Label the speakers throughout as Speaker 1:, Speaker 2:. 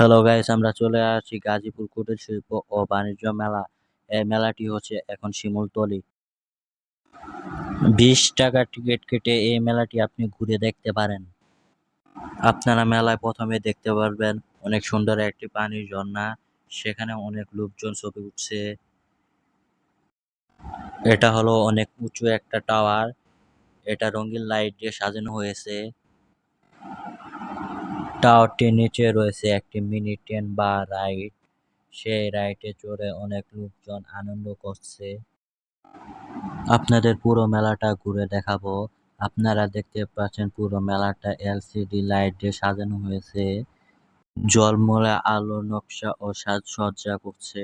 Speaker 1: Hello guys আমরা চলে আসছি গাজীপুর কুটির শিল্প ও বাণিজ্য মেলা। এই মেলাটি হচ্ছে এখন শিমুলতলি। বিশ টাকা টিকিট কেটে এই মেলাটি আপনি ঘুরে দেখতে পারেন। আপনারা মেলায় প্রথমে দেখতে পারবেন অনেক সুন্দর একটি পানির ঝর্ণা, সেখানে অনেক লোকজন ছবি উঠছে। এটা হলো অনেক উঁচু একটা টাওয়ার। এটা রঙিন লাইট দিয়ে সাজানো হয়েছে। টাওয়ারটির নিচে রয়েছে একটি মিনি ট্রেন বা রাইড। সেই রাইডে চড়ে অনেক লোকজন আনন্দ করছে। আপনাদের পুরো মেলাটা ঘুরে দেখাবো। আপনারা দেখতে পাচ্ছেন পুরো মেলাটা এলসিডি লাইট দিয়ে সাজানো হয়েছে। জলমলে আলো নকশা ও সাজসজ্জা করছে।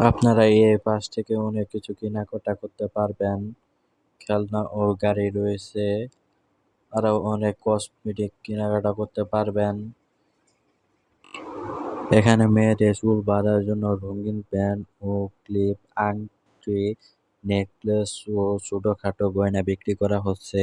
Speaker 1: আপনারা এই পাশ থেকে অনেক কিছু কেনাকাটা করতে পারবেন। খেলনা ও গাড়ি রয়েছে। আরও অনেক কসমেটিক কেনাকাটা করতে পারবেন। এখানে মেয়েদের চুল বাঁধার জন্য রঙিন প্যান্ট ও ক্লিপ, আংটি, নেকলেস ও ছোটখাটো গয়না বিক্রি করা হচ্ছে।